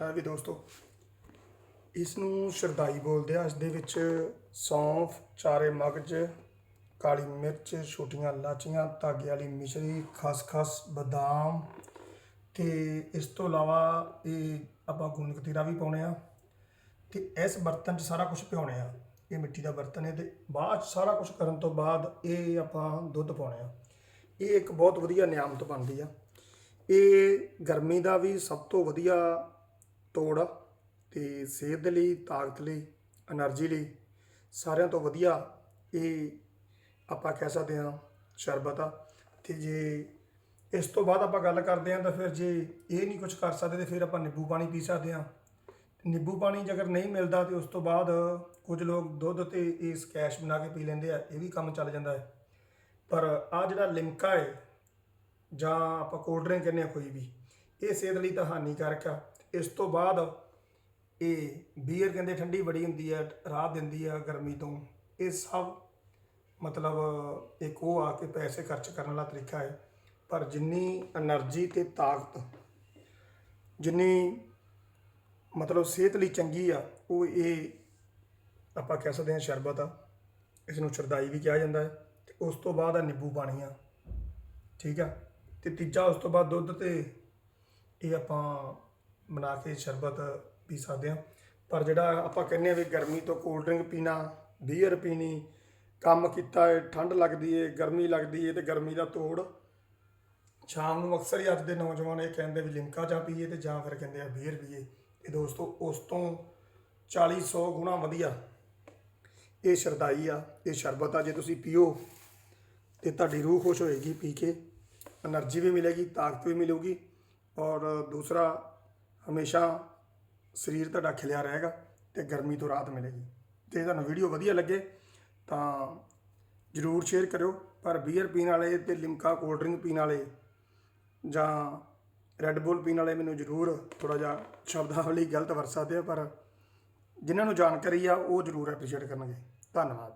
ਤਾਂ ਵੀ ਦੋਸਤੋ ਇਸ ਨੂੰ ਸ਼ਰਦਾਈ ਬੋਲਦੇ ਆ। ਇਸ ਦੇ ਵਿੱਚ ਸੌਂਫ, ਚਾਰੇ ਮਗਜ, ਕਾਲੀ ਮਿਰਚ, ਛੋਟੀਆਂ ਲਾਚੀਆਂ, ਧਾਗੇ ਵਾਲੀ ਮਿਸ਼ਰੀ, ਖਸਖਸ, ਬਦਾਮ ਤੇ ਇਸ ਤੋਂ ਇਲਾਵਾ ਇਹ ਆਪਾਂ ਗੂੰਦ ਕਤੀਰਾ ਵੀ ਪਾਉਣੇ ਆ ਤੇ ਇਸ ਬਰਤਨ 'ਚ ਸਾਰਾ ਕੁਝ ਪਿਆਉਣੇ ਆ। ਇਹ ਮਿੱਟੀ ਦਾ ਬਰਤਨ ਹੈ ਤੇ ਬਾਅਦ 'ਚ ਸਾਰਾ ਕੁਝ ਕਰਨ ਤੋਂ ਬਾਅਦ ਇਹ ਆਪਾਂ ਦੁੱਧ ਪਾਉਣੇ ਆ। ਇਹ ਇੱਕ ਬਹੁਤ ਵਧੀਆ ਨਿਆਮਤ ਬਣਦੀ ਆ। ਇਹ ਗਰਮੀ ਦਾ ਵੀ ਸਭ ਤੋਂ ਵਧੀਆ ਤੋੜ ਅਤੇ ਸਿਹਤ ਦੇ ਲਈ, ਤਾਕਤ ਲਈ ਐਨਰਜੀ ਲਈ ਸਾਰਿਆਂ ਤੋਂ ਵਧੀਆ ਇਹ ਆਪਾਂ ਕਹਿ ਸਕਦੇ ਹਾਂ ਸ਼ਰਬਤ ਆ। ਤੇ ਜੇ ਇਸ ਤੋਂ ਬਾਅਦ ਆਪਾਂ ਗੱਲ ਕਰਦੇ ਹਾਂ ਤਾਂ ਫਿਰ ਜੇ ਇਹ ਨਹੀਂ ਕੁਝ ਕਰ ਸਕਦੇ ਤੇ ਫਿਰ ਆਪਾਂ ਨਿੰਬੂ ਪਾਣੀ ਪੀ ਸਕਦੇ ਹਾਂ। ਨਿੰਬੂ ਪਾਣੀ ਜੇਕਰ ਨਹੀਂ ਮਿਲਦਾ ਤੇ ਉਸ ਤੋਂ ਬਾਅਦ ਕੁਝ ਲੋਕ ਦੁੱਧ ਤੇ ਇਹ ਸਕੈਸ਼ ਬਣਾ ਕੇ ਪੀ ਲੈਂਦੇ ਆ, ਇਹ ਵੀ ਕੰਮ ਚੱਲ ਜਾਂਦਾ ਹੈ। ਪਰ ਆ ਜਿਹੜਾ ਲਿੰਕਾ ਹੈ ਜਾਂ ਆਪਾਂ ਕੋਲਡ ਡਰਿੰਕ ਕਹਿੰਦੇ ਆ ਕੋਈ ਵੀ ਇਹ ਸਿਹਤ ਲਈ ਤਾਂ ਹਾਨੀਕਾਰਕ ਆ। ਇਸ ਤੋਂ ਬਾਅਦ ਇਹ ਬੀਅਰ ਕਹਿੰਦੇ ਠੰਡੀ ਬੜੀ ਹੁੰਦੀ ਆ ਰਾਹਤ ਦਿੰਦੀ ਆ ਗਰਮੀ ਤੋਂ। ਇਹ ਸਭ ਮਤਲਬ ਇੱਕ ਉਹ ਆ ਕੇ ਪੈਸੇ ਖਰਚ ਕਰਨ ਵਾਲਾ ਤਰੀਕਾ ਹੈ। ਪਰ ਜਿੰਨੀ એનર્ਜੀ ਤੇ ਤਾਕਤ, ਜਿੰਨੀ ਮਤਲਬ ਸਿਹਤ ਲਈ ਚੰਗੀ ਆ, ਉਹ ਇਹ ਆਪਾਂ ਕਹਿ ਸਕਦੇ ਹਾਂ ਸ਼ਰਬਤ ਆ। ਇਸ ਨੂੰ ਚਰਦਾਈ ਵੀ ਕਿਹਾ ਜਾਂਦਾ ਹੈ ਤੇ ਉਸ ਤੋਂ ਬਾਅਦ ਆ ਨਿੰਬੂ ਪਾਣੀ ਆ। ਠੀਕ ਆ। ਤੇ ਤੀਜਾ ਉਸ ਤੋਂ ਬਾਅਦ ਦੁੱਧ ਤੇ ਇਹ ਆਪਾਂ ਬਣਾ ਕੇ ਸ਼ਰਬਤ ਪੀ ਸਕਦੇ ਹਾਂ। ਪਰ ਜਿਹੜਾ ਆਪਾਂ ਕਹਿੰਦੇ ਆ ਵੀ ਗਰਮੀ ਤੋਂ ਕੋਲਡ ਡਰਿੰਕ ਪੀਣਾ ਬੀਅਰ ਪੀਣੀ, ਕੰਮ ਕੀਤਾ ਹੈ ਠੰਡ ਲੱਗਦੀ ਹੈ ਗਰਮੀ ਲੱਗਦੀ ਹੈ ਤੇ ਗਰਮੀ ਦਾ ਤੋੜ ਸ਼ਾਮ ਨੂੰ ਅਕਸਰ ਹੀ ਅੱਜ ਦੇ ਨੌਜਵਾਨ ਇਹ ਕਹਿੰਦੇ ਵੀ ਲਿੰਕਾ ਚਾਹ ਪੀਏ ਤੇ ਜਾਂ ਫਿਰ ਕਹਿੰਦੇ ਆ ਬੀਅਰ ਪੀਏ। ਇਹ ਦੋਸਤੋ, ਉਸ ਤੋਂ 40-100 ਗੁਣਾ ਵਧੀਆ ਇਹ ਸ਼ਰਦਾਈ ਆ, ਇਹ ਸ਼ਰਬਤ ਆ, ਜੇ ਤੁਸੀਂ ਪੀਓ ਤੇ ਤੁਹਾਡੀ ਰੂਹ ਖੁਸ਼ ਹੋਏਗੀ ਪੀ ਕੇ। એનર્ਜੀ ਵੀ ਮਿਲੇਗੀ, ਤਾਕਤ ਵੀ ਮਿਲੂਗੀ। ਔਰ ਦੂਸਰਾ, ਹਮੇਸ਼ਾ ਸਰੀਰ ਤੁਹਾਡਾ ਖਿਲਿਆ ਰਹੇਗਾ ਤੇ ਗਰਮੀ ਤੋਂ ਰਾਹਤ ਮਿਲੇਗੀ। ਤੇ ਤੁਹਾਨੂੰ ਵੀਡੀਓ ਵਧੀਆ ਲੱਗੇ ਤਾਂ ਜਰੂਰ ਸ਼ੇਅਰ ਕਰਿਓ, ਪਰ ਬੀਅਰ ਪੀਣ ਵਾਲੇ ਤੇ ਲਿਮਕਾ ਕੋਲਡ ਡਰਿੰਕ ਪੀਣ ਵਾਲੇ ਜਾਂ ਰੈੱਡ ਬੁੱਲ ਪੀਣ ਵਾਲੇ ਮੈਨੂੰ ਜਰੂਰ ਥੋੜਾ ਜਿਹਾ ਸ਼ਬਦਾਵਲੀ ਗਲਤ ਵਰਤ ਸਕਦੇ ਆ ਪਰ ਜਿਨ੍ਹਾਂ ਨੂੰ ਜਾਣਕਾਰੀ ਆ, ਉਹ ਜਰੂਰ ਐਪਰੀਸ਼ੀਏਟ ਕਰਨਗੇ। ਧੰਨਵਾਦ।